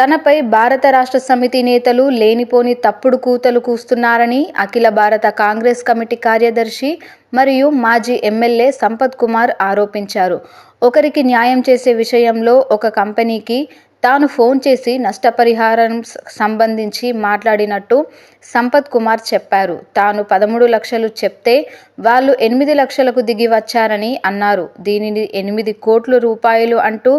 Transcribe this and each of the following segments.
తనపై భారత రాష్ట్ర సమితి నేతలు లేనిపోని తప్పుడు కూతలు కూస్తున్నారని అఖిల భారత కాంగ్రెస్ కమిటీ కార్యదర్శి మరియు మాజీ ఎమ్మెల్యే సంపత్ కుమార్ ఆరోపించారు. ఒకరికి న్యాయం చేసే విషయంలో ఒక కంపెనీకి తాను ఫోన్ చేసి నష్టపరిహారం సంబంధించి మాట్లాడినట్టు సంపత్ కుమార్ చెప్పారు. తాను పదమూడు లక్షలు చెప్తే వాళ్ళు ఎనిమిది లక్షలకు దిగి వచ్చారని అన్నారు. దీనిని ఎనిమిది కోట్ల రూపాయలు అంటూ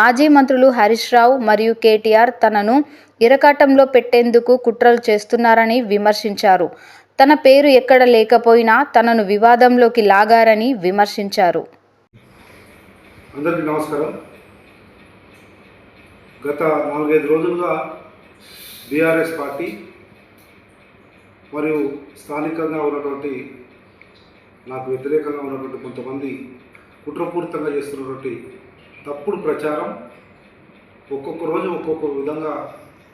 మాజీ మంత్రులు హరీష్ రావు మరియు కేటీఆర్ తనను ఇరకాటంలో పెట్టేందుకు కుట్రలు చేస్తున్నారని విమర్శించారు. తన పేరు ఎక్కడ లేకపోయినా తనను వివాదంలోకి లాగారని విమర్శించారు. అందరికీ నమస్కారం. గత నాలుగైదు రోజులుగా బీఆర్ఎస్ పార్టీ మరియు స్థానికంగా ఉన్నటువంటి నాకు వ్యతిరేకంగా ఉన్నటువంటి కొంతమంది కుట్రపూరితంగా చేస్తున్నటువంటి తప్పుడు ప్రచారం ఒక్కొక్క రోజు ఒక్కొక్క విధంగా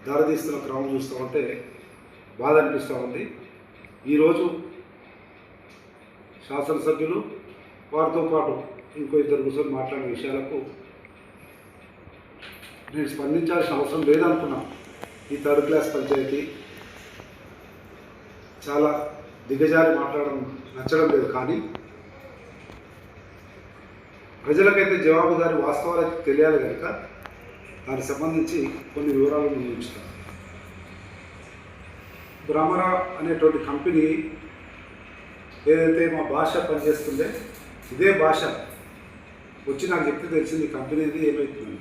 దారితీస్తున్న క్రమం చూస్తూ ఉంటే బాధ అనిపిస్తూ ఉంది. ఈరోజు శాసనసభ్యులు వారితో పాటు ఇంకో ఇద్దరు కూర్చొని మాట్లాడిన విషయాలకు నేను స్పందించాల్సిన అవసరం లేదనుకున్నాను ఈ థర్డ్ క్లాస్ పంచాయతీ చాలా దిగజారి మాట్లాడడం నచ్చడం లేదు కానీ ప్రజలకైతే జవాబుదారి వాస్తవాలకి తెలియాలి కనుక దానికి సంబంధించి కొన్ని వివరాలు ముందు ఉంచుతాను భ్రమర అనేటువంటి కంపెనీ ఏదైతే మా భాష పనిచేస్తుందే ఇదే భాష వచ్చి నాకు చెప్తే తెలిసింది ఈ కంపెనీ ఏమవుతుందని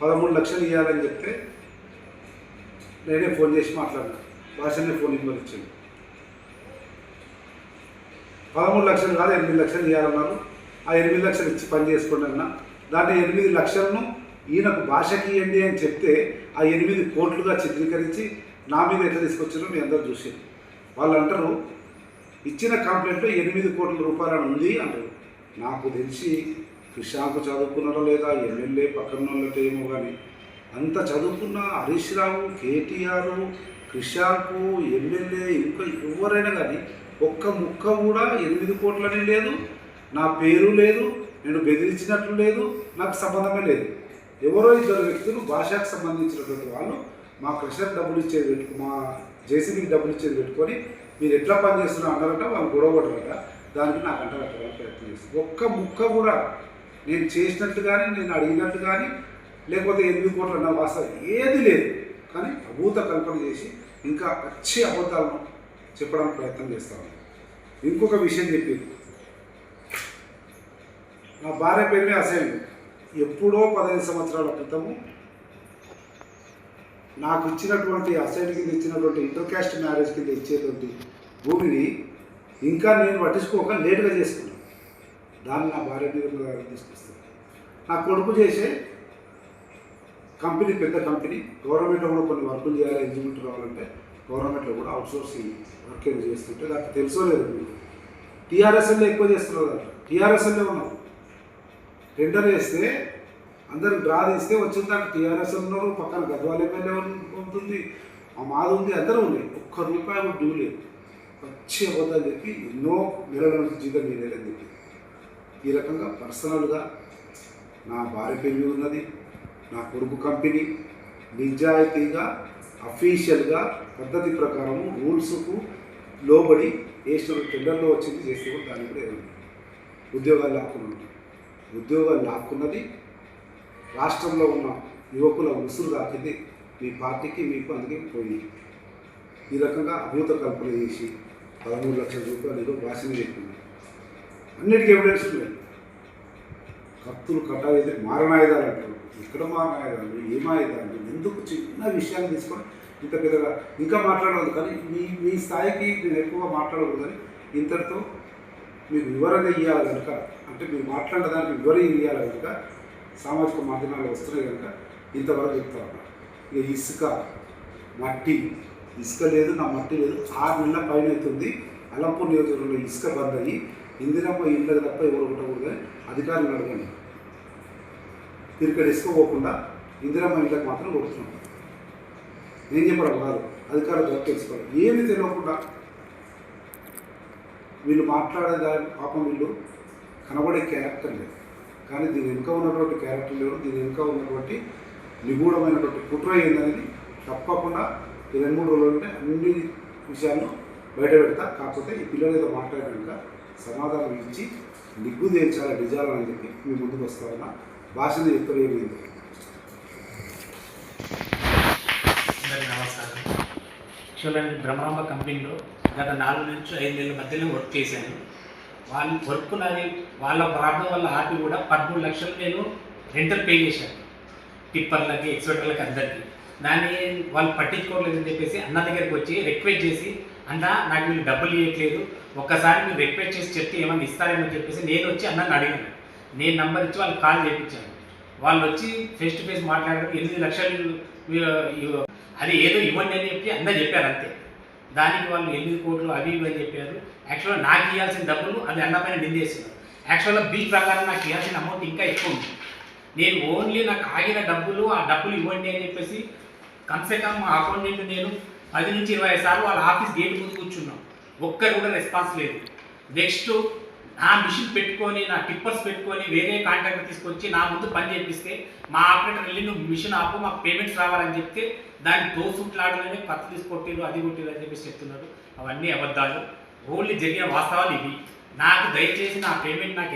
పదమూడు లక్షలు ఇవ్వాలని చెప్తే నేనే ఫోన్ చేసి మాట్లాడినా. భాషనే ఫోన్ నెంబర్ ఇచ్చాను. పదమూడు లక్షలు కాదు ఎనిమిది లక్షలు ఇవ్వాలన్నారు ఆ ఎనిమిది లక్షలు ఇచ్చి పని చేసుకోండి అన్న. దాంట్లో ఎనిమిది లక్షలను ఈయనకు భాషకి ఇవ్వండి అని చెప్తే ఆ ఎనిమిది కోట్లుగా చిత్రీకరించి నా మీద ఎట్లా తీసుకొచ్చారో మీ అందరూ చూసి వాళ్ళు అంటారు ఇచ్చిన కంప్లైంట్లో ఎనిమిది కోట్ల రూపాయలు ఉంది అంటారు. నాకు తెలిసి కృషాంక్ చదువుకున్నారో లేదా ఎమ్మెల్యే పక్కన వాళ్ళతో ఏమో కానీ అంత చదువుకున్న హరీష్ రావు కేటీఆర్ కృష్ణాకు ఎమ్మెల్యే ఇంకా ఎవరైనా కానీ ఒక్క ముక్క కూడా ఎనిమిది కోట్లని లేదు. నా పేరు లేదు నేను బెదిరించినట్లు లేదు నాకు సంబంధమే లేదు. ఎవరో ఇద్దరు వ్యక్తులు భాషకు సంబంధించినటువంటి వాళ్ళు మా కృష్ణకు డబ్బులు ఇచ్చేది పెట్టుకు మా జేసీబీకి డబ్బులు ఇచ్చేది పెట్టుకొని మీరు ఎట్లా పనిచేస్తున్నారు వాళ్ళు గొడవ పడరట దానికి నాకు అంట ప్రయత్నం చేస్తుంది ఒక్క ముక్క కూడా నేను చేసినట్టు కానీ నేను అడిగినట్టు కానీ లేకపోతే ఎనిమిది కోట్ల నా వాస్తవం ఏది లేదు. కానీ అభూత కల్పన చేసి ఇంకా వచ్చే అబద్ధాలను చెప్పడానికి ప్రయత్నం చేస్తాను ఇంకొక విషయం చెప్పింది. నా భార్య పేరునే అసైన్ ఎప్పుడో పదహైదు సంవత్సరాల క్రితము నాకు ఇచ్చినటువంటి అసైన్ కింద ఇచ్చినటువంటి ఇంటర్ క్యాస్ట్ మ్యారేజ్ కింద ఇచ్చేటువంటి భూమిని ఇంకా నేను పట్టించుకోక లేటుగా చేసుకున్నాను దాన్ని నా భార్య మీద గారికి తీసుకొస్తాను నా కొడుకు చేసే కంపెనీ పెద్ద కంపెనీ గవర్నమెంట్లో కూడా కొన్ని వర్కులు చేయాలి ఇంజినీర్ రావాలంటే గవర్నమెంట్లో కూడా అవుట్సోర్సింగ్ వర్క్ ఏమి చేస్తుంటే నాకు తెలుసో లేదు మీకు. టీఆర్ఎస్ఎల్లో ఎక్కువ చేస్తున్నారు కదా టీఆర్ఎస్ఎల్లో ఉన్నారు టెండర్ వేస్తే అందరు డ్రా తీస్తే వచ్చిన దానికి టీఆర్ఎస్ ఉన్నారు పక్కన గద్వాల ఎమ్మెల్యే ఉంటుంది మా మాది ఉంది అందరూ ఉన్నాయి. ఒక్క రూపాయి కూడా డ్యూ లేదు. వచ్చి అబద్ధాలు చెప్పి ఎన్నో నెలల నుంచి జీతం మీదేలని చెప్పి. ఈ రకంగా పర్సనల్గా నా భార్య పెళ్ళి ఉన్నది నా కొడుకు కంపెనీ నిజాయితీగా అఫీషియల్గా పద్ధతి ప్రకారము రూల్స్కు లోబడి వేసిన టెండర్లో వచ్చింది చేస్తే కూడా దాన్ని కూడా ఏమన్నా ఉద్యోగాలు లాక్కున్నాడు ఉద్యోగాలు లాక్కున్నది రాష్ట్రంలో ఉన్న యువకుల ఉసురు దాకింది మీ పార్టీకి మీకు అందుకే పోయి ఈ రకంగా అభూత కల్పన చేసి పదమూడు లక్షల రూపాయలు ఏదో భాషని చెప్పింది అన్నిటికీ ఎవిడెన్స్ లేదు కత్తులు కట్టాలైతే మారణాయుధాలు అంటారు ఎక్కడ మారణాయుధాలు? ఏం ఆయుధాలు? ఎందుకు చిన్న విషయాన్ని తీసుకొని ఇంత పెద్దగా ఇంకా మాట్లాడవద్దు. కానీ మీ మీ స్థాయికి నేను ఎక్కువ మాట్లాడకూడదు ఇంతటితో మీకు వివరణ ఇవ్వాలి కనుక అంటే మీరు మాట్లాడడానికి వివరణ ఇవ్వాలి కనుక సామాజిక మాధ్యమాలు వస్తున్నాయి కనుక ఇంతవరకు చెప్తా ఇక ఇసుక మట్టి. ఇసుక లేదు నా మట్టి లేదు. ఆరు నెలల పైన అవుతుంది. అలంపూర్ నియోజకవర్గంలో ఇసుక బంద్ అయ్యి ఇందిరమ్మ ఇళ్ళకి తప్ప ఎవరు ఉండకూడదని అధికారులు అడగండి. ఇక్కడ ఇసుక పోకుండా ఇందిరమ్మ ఇళ్ళకి మాత్రం కొడుతున్నాం. నేను చెప్పడం కాదు. అధికారులు దొరికి తెలుసుకోవాలి. ఏమి తెలియకుండా వీళ్ళు మాట్లాడే దాని పాపం వీళ్ళు కనబడే క్యారెక్టర్ లేదు. కానీ దీని వెనుక ఉన్నటువంటి క్యారెక్టర్ ఎవరు దీని వెనుక ఉన్నటువంటి నిగూఢమైనటువంటి కుట్ర ఏందనేది తప్పకుండా ఈ రెండు మూడు రోజులు అన్ని విషయాలను బయట పెడతా. కాకపోతే ఈ పిల్లలు ఏదో మాట్లాడాక సమాధానం ఇచ్చి నిగ్గు తేల్చాలి నిజాలని చెప్పి మీ ముందుకు వస్తారన్న భాషను ఎక్కలేదు నమస్కారం. యాక్చువల్గా నేను బ్రహ్మాంబ కంపెనీలో గత నాలుగు నుంచి ఐదు నెలల మధ్యలో వర్క్ చేశాను. వాళ్ళ వర్క్ నాది వాళ్ళ ప్రాబ్లం వల్ల ఆపి కూడా పదమూడు లక్షలు నేను రెంటల్ పే చేశాను. టిప్పర్లకి ఎక్స్పెక్టర్లకి అందరికీ. దాన్ని వాళ్ళు పట్టించుకోవట్లేదని చెప్పేసి అన్న దగ్గరికి వచ్చి రిక్వెస్ట్ చేసి అన్నా నాకు వీళ్ళు డబ్బులు ఇవ్వట్లేదు ఒక్కసారి మీరు రిక్వెస్ట్ చేసి చెప్తే ఏమైనా ఇస్తారేమో చెప్పేసి నేను వచ్చి అన్నని అడిగాను. నేను నంబర్ ఇచ్చి వాళ్ళకి కాల్ చేయించాను. వాళ్ళు వచ్చి ఫేస్ టు ఫేస్ మాట్లాడారు ఎనిమిది లక్షలు అది ఏదో ఇవ్వండి అని చెప్పి అందరు చెప్పారు అంతే. దానికి వాళ్ళు ఎనిమిది కోట్లు అవి ఇవి అని చెప్పారు. యాక్చువల్గా నాకు ఇవ్వాల్సిన డబ్బులు అది అన్నపైన నిందేస్తున్నారు యాక్చువల్గా బిల్ ప్రకారం నాకు ఇవ్వాల్సిన అమౌంట్ ఇంకా ఎక్కువ ఉంది. నేను ఓన్లీ నాకు ఆగిన డబ్బులు ఆ డబ్బులు ఇవ్వండి అని చెప్పేసి కమ్సే కమ్ మా అకౌంటెంట్ నేను పది నుంచి ఇరవై సార్లు వాళ్ళ ఆఫీస్ గేట్ ముందు కూర్చున్నాం. ఒక్కరు కూడా రెస్పాన్స్ లేదు. నెక్స్ట్ నా మిషన్ పెట్టుకొని నా టిప్పర్స్ పెట్టుకొని వేరే కాంట్రాక్టర్ తీసుకొచ్చి నా ముందు పని చేపిస్తే మా ఆపరేటర్ వెళ్ళి నువ్వు మిషన్ ఆపు మాకు పేమెంట్స్ రావాలని చెప్తే దాన్ని దోసుట్లాడలేని పత్తి తీసుకొట్టిరు అది కొట్టిరు అని చెప్పేసి చెప్తున్నారు. అవన్నీ అబద్ధాలు. ఓన్లీ జరిగిన వాస్తవాలు ఇవి. నాకు దయచేసి నా పేమెంట్ నాకు